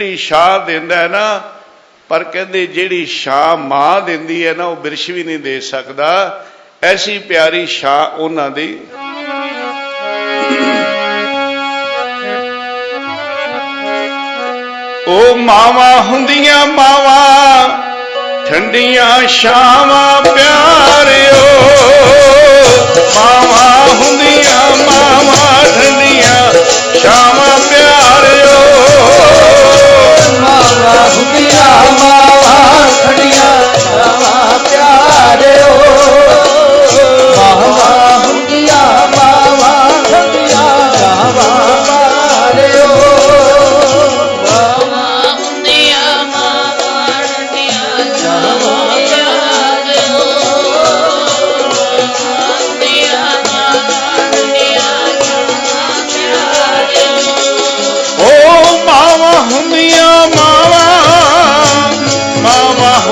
ਜਿਹੜੀ ਛਾਂ ਦਿੰਦਾ ਹੈ ਨਾ, ਪਰ ਕਹਿੰਦੇ ਜਿਹੜੀ ਛਾਂ ਮਾਂ ਦਿੰਦੀ ਹੈ ਨਾ, ਉਹ ਬਿਰਸ਼ ਵੀ ਨਹੀਂ ਦੇ ਸਕਦਾ। ਐਸੀ ਪਿਆਰੀ ਛਾਂ ਉਹਨਾਂ ਦੀ। ਉਹ ਮਾਵਾਂ ਹੁੰਦੀਆਂ ਮਾਵਾਂ, ਠੰਡੀਆਂ ਛਾਵਾਂ ਪਿਆਰ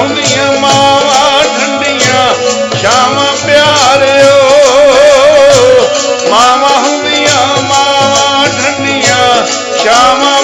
ਮਾਵਾਂ ਹੁੰਦੀਆਂ ਮਾਵਾਂ ਠੰਡੀਆਂ ਸ਼ਾਮਾਂ ਪਿਆਰਿਓ ਮਾਵਾਂ ਹੁੰਦੀਆਂ ਮਾਵਾਂ ਠੰਡੀਆਂ ਸ਼ਾਮਾਂ